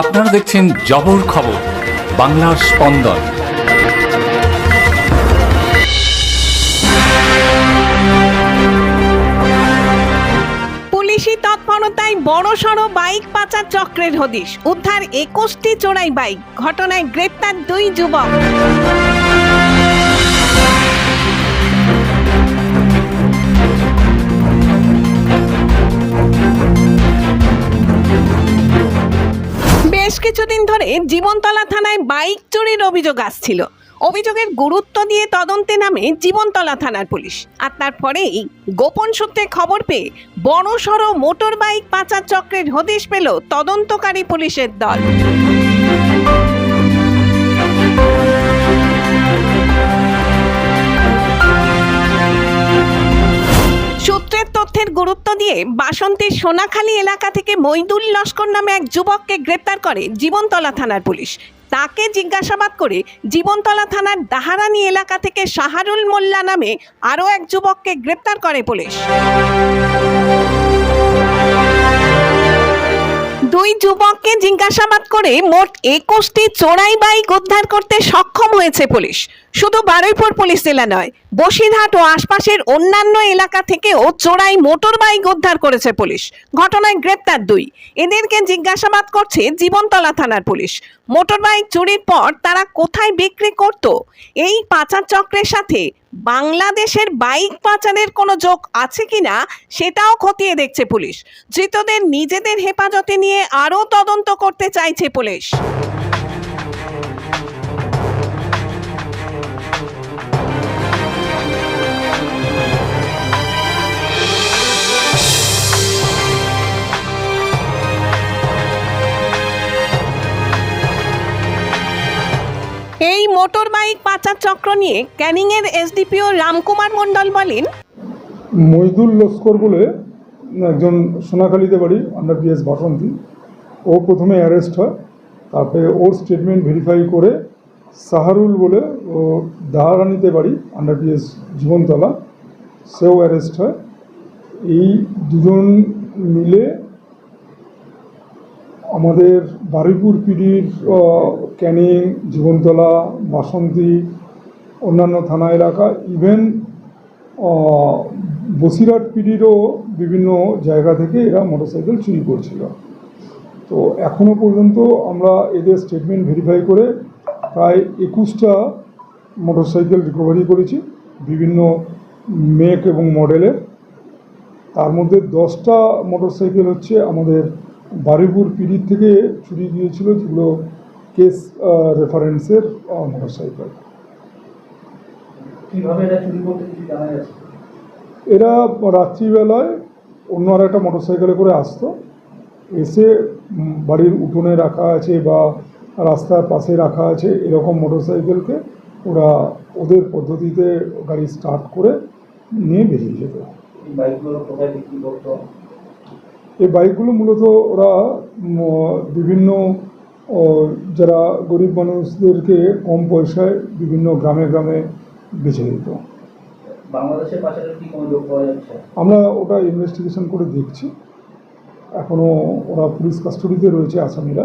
আপনারা দেখছেন জবর খবর, বাংলার স্পন্দন। পুলিশি তৎপরতায় বড় সড়ো বাইক পাচার চক্রের হদিশ। উদ্ধার একুশটি চোরাই বাইক। ঘটনায় গ্রেপ্তার দুই যুবক। কিছুদিন জীবনতলা থানায় বাইক চুরির অভিযোগ আসছিল। অভিযোগের গুরুত্ব দিয়ে তদন্তে নামে জীবনতলা থানার পুলিশ। আর তারপরেই গোপন সূত্রে খবর পেয়ে বড়সড় মোটর বাইক পাচার চক্রের হদিশ পেল তদন্তকারী পুলিশের দল। দিয়ে বাসন্তীর সোনাখালী এলাকা থেকে মইদুল লস্কর নামে এক যুবককে গ্রেপ্তার করে জীবনতলা থানার পুলিশ। তাকে জিজ্ঞাসাবাদ করে জীবনতলা থানার দাহারানি এলাকা থেকে শাহারুল মোল্লা নামে আরও এক যুবককে গ্রেপ্তার করে পুলিশ। দুই যুবককে জিজ্ঞাসাবাদ করে মোট একুশটি চোরাই বাইক উদ্ধার করতে সক্ষম হয়েছে পুলিশ। শুধু বারুইপুর পুলিশ জেলা নয় বসিরহাট ও আশপাশের অন্যান্য এলাকা থেকেও চোরাই মোটর বাইক উদ্ধার করেছে পুলিশ। ঘটনায় গ্রেপ্তার দুই। এদেরকে জিজ্ঞাসাবাদ করছে জীবনতলা থানার পুলিশ। মোটর বাইক চুরির পর তারা কোথায় বিক্রি করত? এই পাচার চক্রের সাথে বাংলাদেশের বাইক পাচারের কোনো যোগ আছে কিনা সেটাও খতিয়ে দেখছে পুলিশ। ধৃতদের নিজেদের হেফাজতে নিয়ে আরও তদন্ত করতে চাইছে পুলিশ। মোটর বাইক পাচার চক্র নিয়ে ক্যানিংয়ের এসডিপিও রামকুমার মণ্ডল বলেন, মইদুল লস্কর বলে একজন সোনাখালীতে বাড়ি আন্ডার পিএস বাসন্তী। ও প্রথমে অ্যারেস্ট হয়, তারপরে ওর স্টেটমেন্ট ভেরিফাই করে সাহারুল বলে ও দাহারানিতে বাড়ি আন্ডার পিএস জীবনতলা, সেও অ্যারেস্ট হয়। এই দুজন মিলে আমাদের বারুইপুর পিডির ক্যানিং, জীবনতলা, বাসন্তী, অন্যান্য থানা এলাকা ইভেন বসিরহাট পিডিরও বিভিন্ন জায়গা থেকে এরা মোটরসাইকেল চুরি করছিল। তো এখনও পর্যন্ত আমরা এদের স্টেটমেন্ট ভেরিফাই করে প্রায় একুশটা মোটরসাইকেল রিকভারি করেছি, বিভিন্ন মেক এবং মডেলের তার মধ্যে দশটা মোটরসাইকেল হচ্ছে আমাদের বারুইপুর পিডির থেকে চুরি গিয়েছিল যেগুলো কেস রেফারেন্সের মোটরসাইকেল এরা রাত্রিবেলায় অন্য আর একটা মোটরসাইকেলে করে আসতো। এসে বাড়ির উঠোনে রাখা আছে বা রাস্তার পাশে রাখা আছে এরকম মোটরসাইকেলকে ওরা ওদের পদ্ধতিতে গাড়ি স্টার্ট করে নিয়ে বেরিয়ে যেত। বাইকগুলো কোথায় বিক্রি করতো? এই বাইকগুলো মূলত ওরা বিভিন্ন যারা গরিব মানুষদেরকে কম পয়সায় বিভিন্ন গ্রামে গ্রামে বেছে দিত। আমরা ওটা ইনভেস্টিগেশন করে দেখছি। এখনও ওরা পুলিশ কাস্টডিতে রয়েছে আসামিরা।